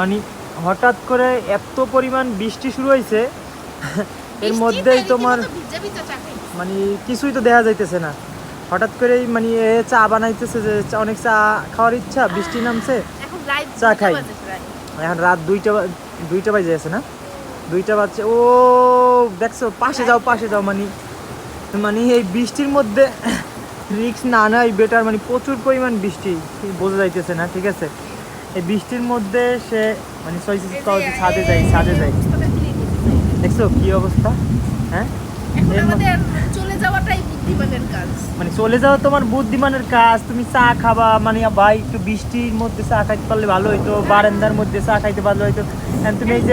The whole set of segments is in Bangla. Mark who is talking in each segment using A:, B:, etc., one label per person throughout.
A: মানে হঠাৎ করে এত পরিমাণ বৃষ্টি শুরু হয়েছে এর মধ্যেই তোমার। মানে কিছুই তো দেখা যাইতেছে না হঠাৎ করেই মানে এ চা বানাইতেছে যে অনেক চা খাওয়ার ইচ্ছা বৃষ্টি নামছে চা খাই। এখন রাত দুইটা দুইটা বাজে আছে না দুইটা বাজছে ও দেখছ পাশে যাও পাশে যাও মানে মানে এই বৃষ্টির মধ্যে রিক্স না নাই বেটার মানে প্রচুর পরিমাণ বৃষ্টি বোঝা যাইতেছে না ঠিক আছে এই বৃষ্টির মধ্যে সে মানে ছাদে যাই ছাদে যাই। দেখছ কি অবস্থা? হ্যাঁ?
B: চলে যাওয়াটাই বুদ্ধিমানের কাজ।
A: মানে চলে যাওয়া তোমার বুদ্ধিমানের কাজ তুমি চা খাবা মানে ভাই একটু বৃষ্টির মধ্যে চা খাইতে পারলে ভালো হইতো বারান্দার মধ্যে চা খাইতে ভালো হইতো। এখন তুমি এই যে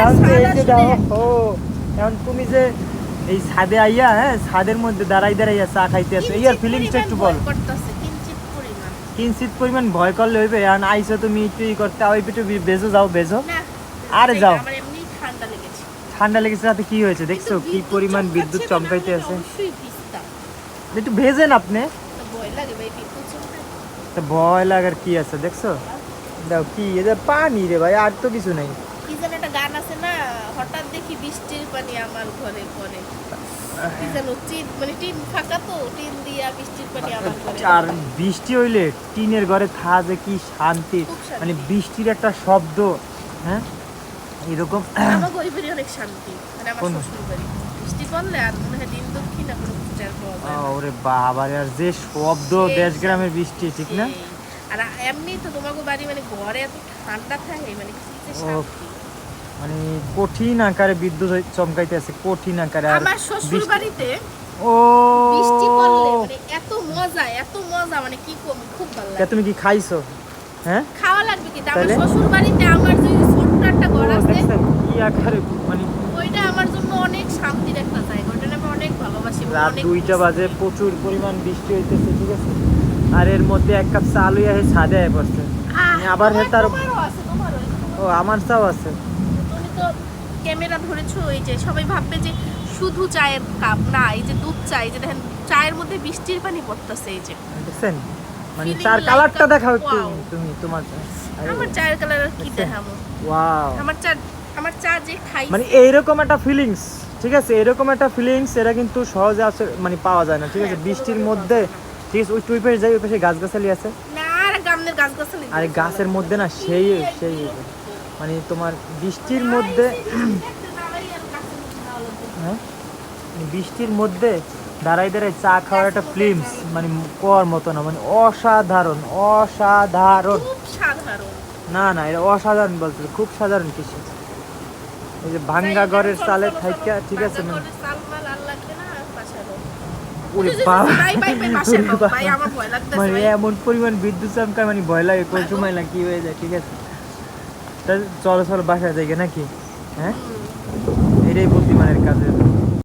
A: এখন এই যে ও এখন তুমি যে এই ছাদে আইয়া হ্যাঁ ছাদের মধ্যে দাঁড়াই দাঁড়াইয়া চা খাইতে আছো এই আর ফিলিংসটা একটু বল।
B: কিঞ্চিত পরিমাণ।
A: পরিমাণ ভয় করলে হইবে এখন আইসো তুমি একটু ই করতে ওই একটু বেজো যাও বেজো। আর যাও।
B: ঠান্ডা লেগেছে।
A: রাতে কি হয়েছে? দেখছ কি পরিমাণ বিদ্যুৎ চমকাইতে আছে। একটু ভেজেন আপনি।
B: ভয়
A: লাগার কি আছে দেখছ? দাও কি এটা পানি রে ভাই আর তো কিছু নাই।
B: কি যেন একটা গান হঠাৎ দেখি বৃষ্টির পানি আমার ঘরে পড়ে। কি যেন টিন মানে টিন ফাঁকা তো টিন দিয়া বৃষ্টির পানি আমার ঘরে
A: আর বৃষ্টি হইলে টিনের ঘরে থাকা যে কি শান্তি মানে বৃষ্টির একটা শব্দ হ্যাঁ? এরকম।
B: আমার গরিবেরই অনেক শান্তি মানে আমার শ্বশুর বাড়ি বৃষ্টি পড়লে আর মনে হয় দিন দক্ষিণ না কোনো পাওয়া।
A: ওরে বাবারে আর যে শব্দ
B: সেই
A: দেশ গ্রামের বৃষ্টি ঠিক না?
B: আর এমনি তো তোমাকে বাড়ি মানে ঘরে এত ঠান্ডা থাকে মানে কি শান্তি।
A: মানে কঠিন আকারে বিদ্যুৎ চমকাইতে আছে কঠিন আকারে আর
B: আমার শ্বশুর বাড়িতে
A: ও!
B: বৃষ্টি পড়লে মানে এত মজা এত মজা মানে কি কম খুব ভালো লাগে।
A: তুমি কি খাইছো? হ্যাঁ?
B: খাওয়া লাগবে কি? আমার শ্বশুর বাড়িতে আমার যে ছোট্ট একটা ঘর আছে
A: কি আকারে মানে
B: ওইটা আমার জন্য অনেক শান্তির একটা জায়গা ওটা আমি অনেক ভালোবাসি
A: রাত দুইটা বাজে প্রচুর পরিমাণ বৃষ্টি হইতেছে ঠিক আছে? আর এর মধ্যে এক কাপ চা লইয়া হে ছাদে আয় পড়ছে আবার হে তার- ও আমার চাও আছে।
B: তো ক্যামেরা ধরেছো এই যে সবাই ভাববে যে শুধু চায়ের কাপ না এই যে দুধ চা এই যে দেখেন চায়ের মধ্যে বৃষ্টির পানি পড়তেছে এই যে।
A: দেখছেন? মানে চার কালারটা দেখাও একটু তুমি তোমার
B: আমার চায়ের কালার কি দেখাবো?
A: ওয়াও
B: আমার চা আমার চা যে খাই
A: মানে এইরকম একটা ফিলিংস ঠিক আছে? এরকম একটা ফিলিংস এটা কিন্তু সহজে আছে মানে পাওয়া যায় না ঠিক আছে?
B: হ্যাঁ,
A: বৃষ্টির মধ্যে ঠিক আছে? ওই টুই পাশে যাই ওই পাশে গাছগাছালি আছে।
B: না আর গ্রামের গাছ গাছালি
A: আর গাছের মধ্যে না সেই সেই মানে তোমার বৃষ্টির মধ্যে হ্যাঁ? মানে বৃষ্টির মধ্যে দাঁড়াই দাঁড়াই চা খাওয়ার একটা ফিলিংস মানে কর মতো না মানে অসাধারণ অসাধারণ। না না এটা অসাধারণ বলতে খুব সাধারণ কিছু। এই যে ভাঙ্গা ঘরের চালের থাইকা ঠিক আছে না মানে এমন পরিমাণ বিদ্যুৎ চমকায় মানে ভয় লাগে কোন সময় না কি হয়ে যায় ঠিক আছে? চলো চলো বাসায় যাই নাকি? হ্যাঁ? এটাই বুদ্ধিমানের কাজ